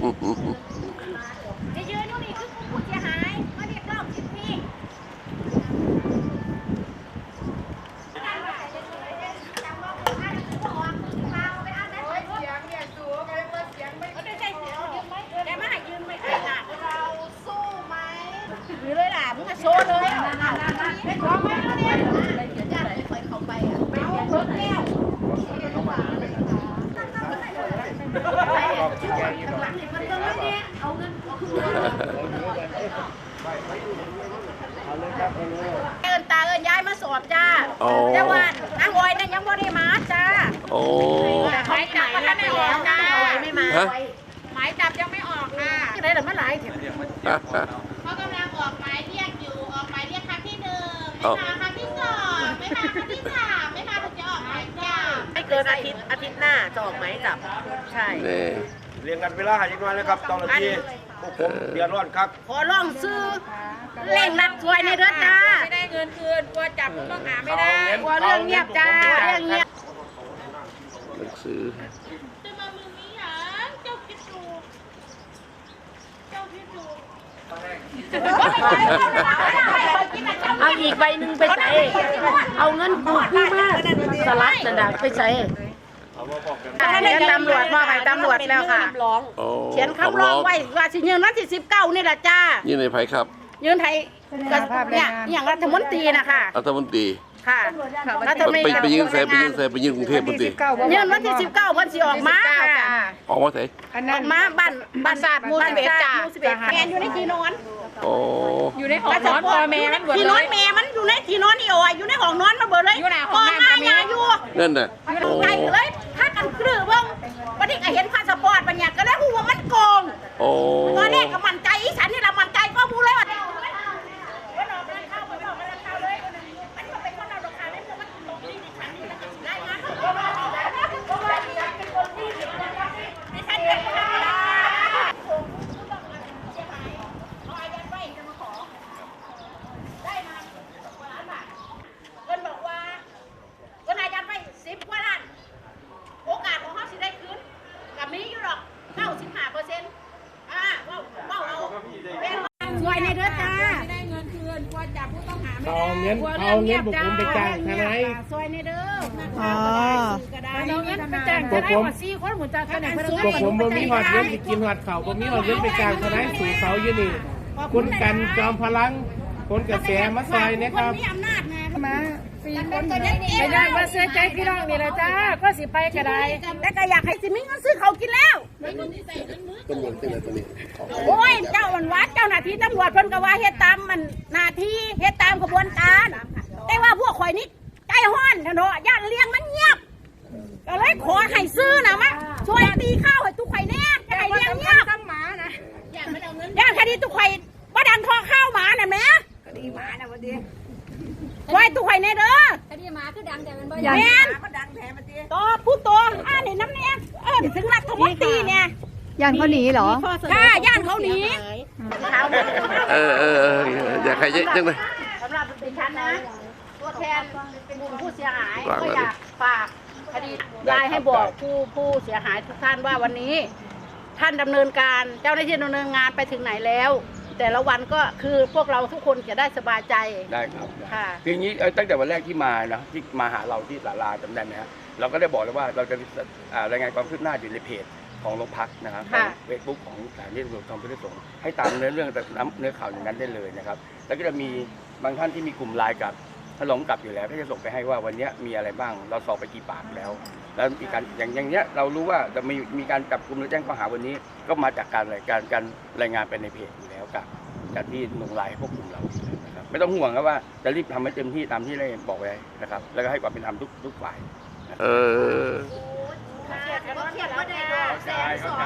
จะยืนอยู่นี่คือกลุ่มผู้เสียหายมาเรียกร้องสิทธิเราสู้ไหมหรือเลยล่ะมึงก็โชว์เลยอะเป็นของไหมเนี่ยไม่ค่อยเข้าไปอะเอาเพิ่มแล้ว เอินตาเอินย้ายมาสอบจ้า โอ้แต่ว่านางออยนั่นยังบ่ได้มาจ้าโอ้ หมายจับก็ท่านไม่ออกจ้าไม่มาฮะ หมายจับยังไม่ออกค่ะจะได้หรือไม่หลายเถอะเขากำลังออกหมายเรียกอยู่ออกหมายเรียกครั้งที่หนึ่งเอาไม่มาครั้งที่สองไม่มาครั้งที่สามไม่มาถึงจะออกหมายจับ ไม่เกินอาทิตย์อาทิตย์หน้าจะออกหมายจับใช่ นี่ เรียงกันเวลาหายน้อยนะครับตอนที่ พวกผมเดือดร้อนครับขอร้องซื้อเร่งรัดช่วยในเด้อจ้าไม่ได้เงินคืนกลัวจับผู้ต้องหาไม่ได้กลัวเรื่องเงียบจ้าเรื่องเงียบหนังสือจะมามือนี้หยังเจ้าคิดดูเจ้าคิดดูเอาอีกใบหนึ่งไปใส่เอาเงินกูพี่มากสลัดกระดาษไปใส่ เขียนตำรวจมอบให้ตำรวจแล้วค่ะโอ้เขียนคำร้องไว้ว่าสิยืนวันที่สิบเก้านี่แหละจ้ายี่ในไผครับยืนไทยก็เนี่ยอย่างรัฐมนตรีนะคะรัฐมนตรีค่ะรัฐมนตรีไปไปยืนใส่ไปยืนใส่ไปยืนกรุงเทพมนตรียืนวันที่สิบเก้าวันสิออกมาค่ะออกมาใส่ออกมาบ้านบ้านศาสตร์มูสิบเอ็ดจ้ามูสิบเอ็ดแมนอยู่ในที่นอนโอ้อยู่ในหอนอนพ่อแม่มันหมดที่เลนอนย แม่มันอยู่ในที่นอนนี่อ่อยอยู่ในห้องนอนมาเบิดเลยอยู่ไหนห้องน้ำมาก็มียาอยู่นั่นน่ะอยู่โอ้ในใจเลย ถ้ากันคลือเบิ่งวันนี้ก็เห็นพาสปอร์ตบัญญัติก็แล้วหูว่ามันโกงโอ้ ตอนแรกก็มั่นใจอีฉันนี่ละมั่นใจก็พูดเลยว่าวันออกมาเข้าไปออกมาเข้าเลยมันก็เป็นคนเอาดอกคาได้มันตรงนี้ดิฉันนี่ได้งานก็ว่าเป็นคนที่ดิฉันเป็นคนเอาอายัดไว้จะมาขอ ได้มาล้านบาทเพิ่นบอกว่าเพิ่นอายัดไว้สิบกว่าล้าน โอกาสของเขาสิได้คืนกับมีอยู่หรอก95เปอร์เซ็นต์อ่าว่าว่าเอาเป็นสวยในเด้อจ้า ไม่ได้เงินคืนกลัวจับผู้ต้องหาไม่ เอาได้เงินเอาเงินบุกผมไปจ้างทนายสวยในเด้ออ๋อ เราเงินไปจ้างพวกผมพวกผมบ่มีหอดเงินไปกินหอดเขาบ่มีหอดเงินไปจ้างทนายสู่เขาอยู่นี่คุณกันจอมพลังคนกระแสมาซอยนะครับมีอำนาจไงมา สี่คนไม่ไม่ได้ว่าเสียใจพี่น้องนี่แหละจ้าก็สิไปก็ได้แต่ก็อยากให้สิมีเงินซื้อเขาวกินแล้วตำรวจเป็นอะไรตัวนี้โอ้ยเจ้าวันวัดเจ้าหน้าที่ตำรวจเพิ่นก็ว่าเฮ็ดตามมันหน้าที่เฮ็ดตามกระบวนการ แต่ว่าพวกข่อยนี่ใจห้อนเนาะย่านเลี้ยงมันเงียบก็เลยขอให้ซื้อนะมะช่วยตีข้าวให้ทุกข่อยแน่จะให้เลี้ยงเงียบย่านคดีทุกข่อยบ่ดันทอข้าวหมาน่ะแม่คดีหมาน่ะวันดีช่วยทุกข่อยแน่เด้อ คดีหมาคือดัง แต่มันบ่แม่นต่อผู้โตอ่านี่น้ำเนี่ยเอิ้นถึงรัฐมนตรีเนี่ยยันเขาหนีเหรอค่ะย่านเขาหนีเออเออเอออยากใครเยอะจังเลยสำหรับดิฉันนะตัวแทนเป็นผู้เสียหายฝากก็เลยอยากฝากคดียายให้บอกผู้ผู้เสียหายทุกท่านว่าวันนี้ ท่านดำเนินการเจ้าหน้าที่ดำเนินงานไปถึงไหนแล้ว แต่ละวันก็คือพวกเราทุกคนจะได้สบายใจ ได้ครับค่ะคืออย่างนี้เอ่อตั้งแต่วันแรกที่มานะที่มาหาเราที่ศาลาจำได้ไหมฮะเราก็ได้บอกแล้วว่าเราจะอ่ารายงานความคืบหน้าอยู่ในเพจของโรงพักนะครับของค่ะเฟซบุ๊กของสถานีตำรวจทองพุทธสงฆ์ให้ตามเนื้อเรื่องแต่น้ำเนื้อข่าวอย่างนั้นได้เลยนะครับ แล้วก็จะมีบางท่านที่มีกลุ่มไลน์กับถ้าหลงกลับอยู่แล้วก็จะส่งไปให้ว่าวันเนี้ยมีอะไรบ้าง เราสอบไปกี่ปากแล้ว แล้วมีการอย่างอย่างเนี้ยเรารู้ว่าจะมีมีการจับกลุ่มหรือแจ้งข้อหาวันนี้ก็มาจากการรายการการรายงานไปในเพจอยู่แล้วกับ จากที่ลงไลน์ให้พวกกลุ่มเรานะครับไม่ต้องห่วงครับว่าจะรีบทำให้เต็มที่ตามที่ได้บอกไว้นะครับ แล้วก็ให้ความเป็นธรรมทุกทุกฝ่ายเออเครียดก็เครียดก็ได้ดอกแสนสอง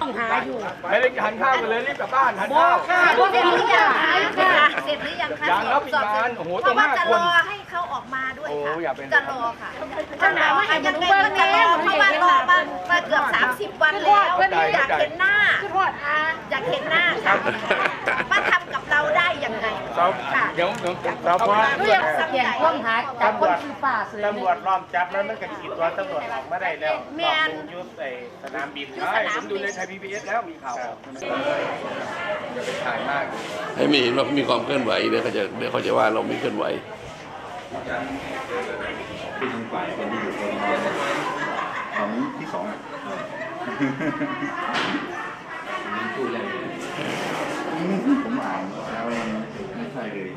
ต้องหาอยู่ไม่ได้ทานข้าวกันเลยรีบกลับบ้านทานข้าวพวกนี้อยากหาค่ะเสร็จหรือยังคะยังครับอีกนานโอ้โหเพต้องราะว่าห้าจะครนอให้เขา ออกมาด้วยโอ้ค่ะอย่าเป็น จะรอค่ะจะรอค่ะยังไงก็จะรอเพราะว่ารอมามาเกือบ 30 วันแล้วอยากเห็นหน้าอยากเห็นหน้าค่ะว่าทำกับเราได้ยังไงสอบเดี๋ยวเดี๋ยวสอบพอเรียกสแกนความหาจากคนคือป่าเสือตำรวจล้อมจับแล้วมันก็ขีดตัวตำรวจออกมาได้แล้วรอบวงยุทธไอ้สนามบินใช่ผมดูในไทยพีบีเอสแล้วมีข่าวอย่าไปถ่ายมากให้ไม่เห็นว่ามีความเคลื่อนไหวเดี๋ยวเขาจะเดี๋ยวเขาจะว่าเราไม่เคลื่อนไหว เป็นฝ่ายคนที่อยู่คนเดียวของที่สองอะผมอ่านแล้วไม่ใช่เลย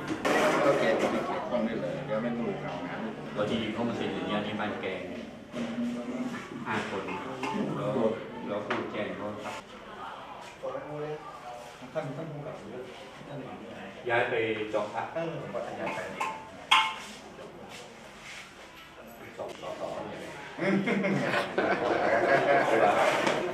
ก็แกก็ไม่เกี่ยวข้องด้วยเลยแกไม่รู้ข่าวงานตัวที่เขามาเซ็นอย่างนี้ยนี่บ้านแกห้าคนแล้วแล้วผู้แจ้งเขาครับย้ายไปจองพักเออผมก็ย้ายไป ハハハハ。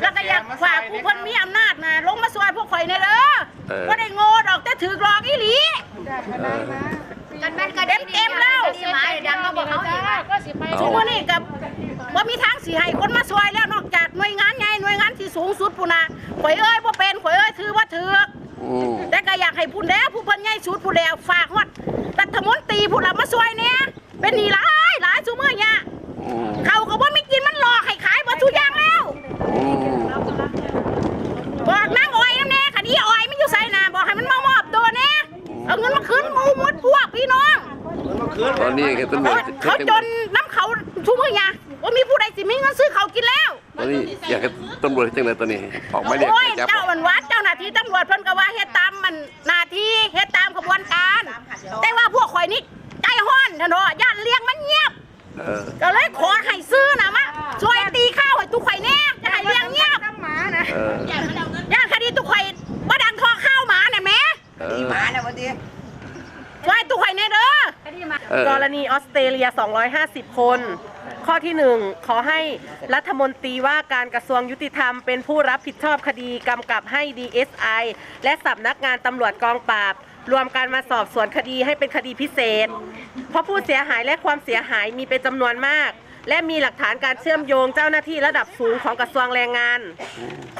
แล้วก็อยากฝากผู้คนมีอำนาจนะลงมาซอยพวกข่อยในเด้อเออ ก็ได้โง่ดอกแต่ถือหลอกอีหลี กันแม่นกันเต็มเต็มๆแล้ว สิมาดังมาบอกเขาอีกว่าก็สิไปทุกมื้อนี้กับว่ามีทางสีให้คนมาซอยแล้วนอกจากหน่วยงานใหญ่หน่วยงานที่สูงสุดพุ่นน่ะข่อยเอ้ยบ่เป็นข่อยเอ้ยถือว่าถืออืมแต่ก็อยากให้พุ่นแล้วผู้เพิ่นใหญ่สุดผู้แล้วฝากฮอดรัฐมนตรีผู้ละมาซอยแหน่เป็นหนี้หลายหลายซุมื้อเนี่ยอืมเขาก็บ่ นนี้แกตำรวจเขาจนน้ำเขาทุกมื้อเนี่ยว่ามีผู้ใดสิมีเงินซื้อเขาวกินแล้วตอนนี้อยากให้ตำรวจจังเลยตอนนี้ออกหมายเรียกโอ้ยจับเจ้ามันวัดเจ้าหน้าที่ตำรวจเพิ่นก็ว่าเฮ็ดตามมันหน้าที่เฮ็ดตามกระบวนการ แต่ว่าพวกข่อยนี่ใจห้อนเถอะเนาะย่านเลี้ยงมันเงียบ เออ ก็เลยขอให้ซื้อนะมะช่วยตีข้าวให้ตุกข่อยแน่จะให้เลี้ยงเงียบ เออ ย่านคดีตุกข่อยบ่ดังทอข้าวหมาน่ะแม่ เออ ช่วยตุกข่อยแน่เด้อ เออ กรณีออสเตรเลีย 250 คน ข้อที่ 1 ขอให้รัฐมนตรีว่าการกระทรวงยุติธรรมเป็นผู้รับผิดชอบคดีกำกับให้ DSI และสำนักงานตำรวจกองปราบ รวมการมาสอบสวนคดีให้เป็นคดีพิเศษ เพราะผู้เสียหายและความเสียหายมีเป็นจำนวนมาก และมีหลักฐานการเชื่อมโยงเจ้าหน้าที่ระดับสูงของกระทรวงแรงงาน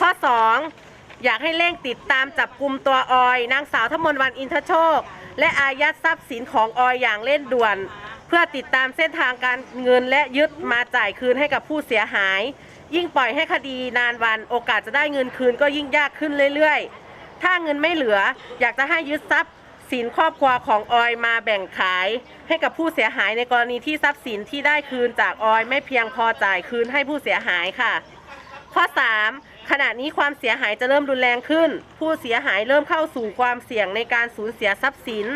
ข้อ 2 อยากให้เร่งติดตามจับกลุ่มตัวออย นางสาวทมนวันอินทโชค และอายัดทรัพย์สินของออยอย่างเร่งด่วน เพื่อติดตามเส้นทางการเงินและยึดมาจ่ายคืนให้กับผู้เสียหาย ยิ่งปล่อยให้คดีนานวันโอกาสจะได้เงินคืนก็ยิ่งยากขึ้นเรื่อยๆ ถ้าเงินไม่เหลืออยากจะให้ยึดทรัพย์สินครอบครัวของออยมาแบ่งขาย ให้กับผู้เสียหายในกรณีที่ทรัพย์สินที่ได้คืนจากออยไม่เพียงพอจ่ายคืนให้ผู้เสียหายค่ะ ข้อ 3 ขณะนี้ความเสียหายจะเริ่มรุนแรงขึ้น ผู้เสียหายเริ่มเข้าสู่ความเสี่ยงในการสูญเสียทรัพย์สิน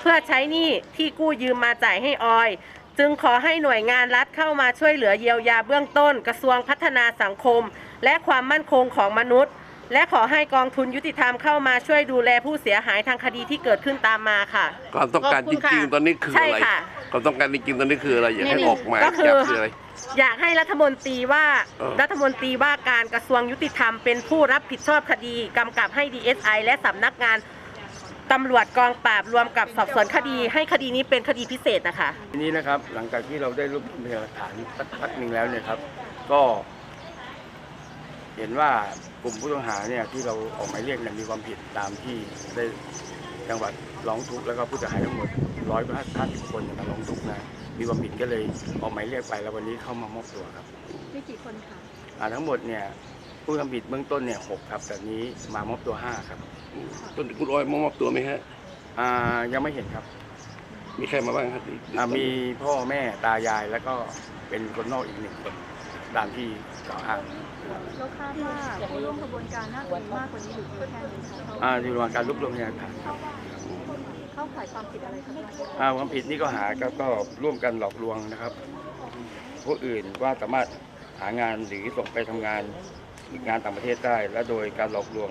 เพื่อใช้หนี้ที่กู้ยืมมาจ่ายให้ออย จึงขอให้หน่วยงานรัฐเข้ามาช่วยเหลือเยียวยาเบื้องต้น กระทรวงพัฒนาสังคม และความมั่นคงของมนุษย์ และขอให้กองทุนยุติธรรมเข้ามาช่วยดูแลผู้เสียหายทางคดีที่เกิดขึ้นตามมาค่ะ ความต้องการขอบคุจณค่ะริงๆตอนนี้คือใช่อะไรค่ะ ความต้องการจริงๆตอนนี้คืออะไรอยากให้ออกหมายก็คืจัอบคืออะไร อยากให้รัฐมนตรีว่าเออ รัฐมนตรีว่าการกระทรวงยุติธรรมเป็นผู้รับผิดชอบคดีกำกับให้ DSI และสำนักงานตำรวจกองปราบรวมกับสอบสวนคดี ให้คดีนี้เป็นคดีพิเศษนะคะ ทีนี้นะครับหลังจากที่เราได้รวบรวมพยานหลักฐานสักพักหนึ่งแล้วเนี่ยครับ ก็ เห็นว่ากลุ่มผู้ต้องหาเนี่ยที่เราออกหมายเรียกเนี่ยมีความผิดตามที่ได้จังหวัดร้องทุกข์แล้วก็ผู้เสียหายทั้งหมดร้อยห้าสิบคนเนี่ยมาร้องทุกข์นะมีความผิดก็เลยออกหมายเรียกไปแล้ววันนี้เข้ามามอบตัวครับมีกี่คนคะทั้งหมดเนี่ยผู้ทำผิดเบื้องต้นเนี่ยหกครับแต่นี้มามอบตัวห้าครับตอนนี้คุณออยมามอบตัวไหมฮะอ่ายังไม่เห็นครับ มีใครมาบ้างครับอ่ามีพ่อแม่ตายายแล้วก็เป็นคนนอกอีกหนึ่งคน ตามที่กล่าวอ้างแล้วคาดว่าผู้ร่วมขบวนการน่าจะมีมากกว่านี้หรือเพียงแค่นี้คะอ่าอยู่ระหว่างการรวบรวมพยานหลักฐานครับเข้าข่ายความผิดอะไรคะอ่าความผิดนี่ก็หาก็ก็ร่วมกันหลอกลวงนะครับ ผู้อื่นว่าสามารถหางานหรือส่งไปทำงานงานต่างประเทศได้ และโดยการหลอกลวง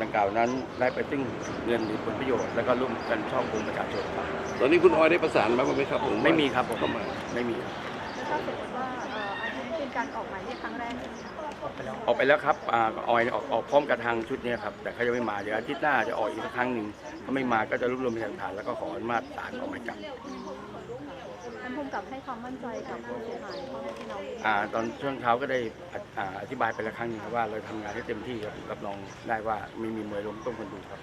ดังกล่าวนั้นได้ไปซึ่งเงินหรือผลประโยชน์แล้วก็ร่วมกันช่อโกงประชาชนครับตอนนี้คุณออยได้ประสานมาบ้างไหมครับผมไม่มีครับผมเข้ามาไม่มีครับแล้วถ้าสมมติว่า การออกหมายเรียกครั้งแรกใช่ไหมคะออกไปแล้วครับอ่าออยออกออกพร้อมกับทางชุดเนี้ครับ แต่เขายังไม่มาเดี๋ยวอาทิตย์หน้าจะออกอีกสักครั้งหนึ่งถ้าไม่มาก็จะรวบรวมพยานหลักฐานแล้วก็ขออนุมัติศาลออกหมายจับ ท่านภูมิกับให้ความมั่นใจกับผู้เสียหายพ่อแม่พี่น้องอ่าตอนช่วงเช้าก็ได้ออ่าอธิบายไปแล้วครั้งหนึงครับว่าเราทำงานให้เต็มที่ครับรับรองได้ว่าไม่มีมวยล้มต้มคนดูครับ